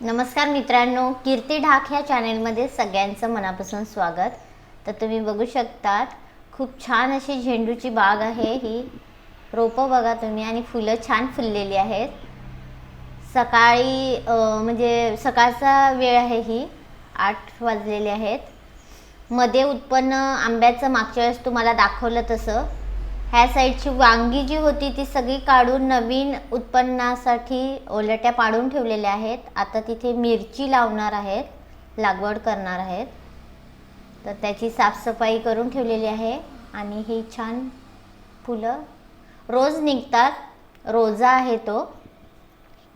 नमस्कार मित्रांनो कीर्ती ढाक ह्या चॅनेलमध्ये सगळ्यांचं मनापासून स्वागत. तर तुम्ही बघू शकतात खूप छान अशी झेंडूची बाग आहे ही. रोपं बघा तुम्ही आणि फुलं छान फुललेली आहेत. सकाळी म्हणजे सकाळचा वेळ आहे ही आठ वाजलेले आहेत. मध्ये उत्पन्न आंब्याचं मागच्या वेळेस तुम्हाला दाखवलं तसं. ह्या साईडची वांगी जी होती ती सगळी काढून नवीन उत्पन्नासाठी ओलट्या पाडून ठेवलेल्या आहेत. आता तिथे मिरची लावणार आहेत लागवड करणार आहेत. तर त्याची साफसफाई करून ठेवलेली आहे आणि ही छान फुलं रोज निघतात रोजा आहे तो.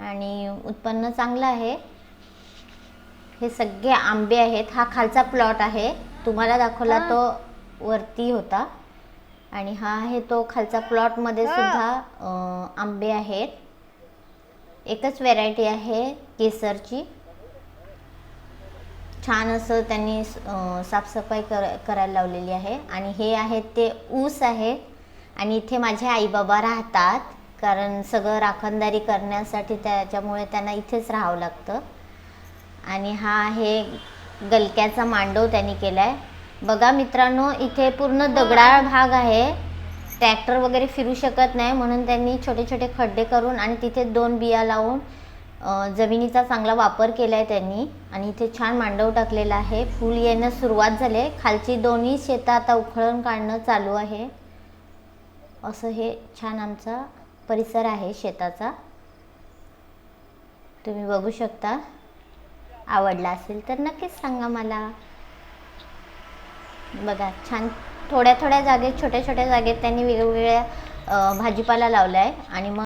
आणि उत्पन्न चांगलं आहे. हे सगळे आंबे आहेत. हा खालचा प्लॉट आहे. तुम्हाला दाखवला तो वरती होता. आणि हा आहे तो खालचा प्लॉटमध्ये सुद्धा आंबे आहेत. एकच व्हेरायटी आहे केसरची. छान असं त्यांनी साफसफाई कर करायला लावलेली आहे. आणि हे आहेत ते ऊस आहे. आणि इथे माझे आईबाबा राहतात. कारण सगळं राखणदारी करण्यासाठी त्याच्यामुळे त्यांना इथेच राहावं लागतं. आणि हा आहे गलक्याचा मांडव त्यांनी केलाय. बघा मित्रांनो इथे पूर्ण दगडाळ भाग आहे. ट्रॅक्टर वगैरे फिरू शकत नाही म्हणून त्यांनी छोटे छोटे खड्डे करून आणि तिथे दोन बिया लावून जमिनीचा चांगला वापर केला आहे त्यांनी. आणि इथे छान मांडव टाकलेला आहे. फूल येणं सुरुवात झाले. खालची दोन्ही शेतं आता उखळून काढणं चालू आहे. असं हे छान आमचा परिसर आहे शेताचा. तुम्ही बघू शकता. आवडला असेल तर नक्कीच सांगा मला. बघा छान थोड्या थोड्या जागेत छोट्या छोट्या जागेत त्यांनी वेगवेगळ्या भाजीपाला लावला आहे आणि मग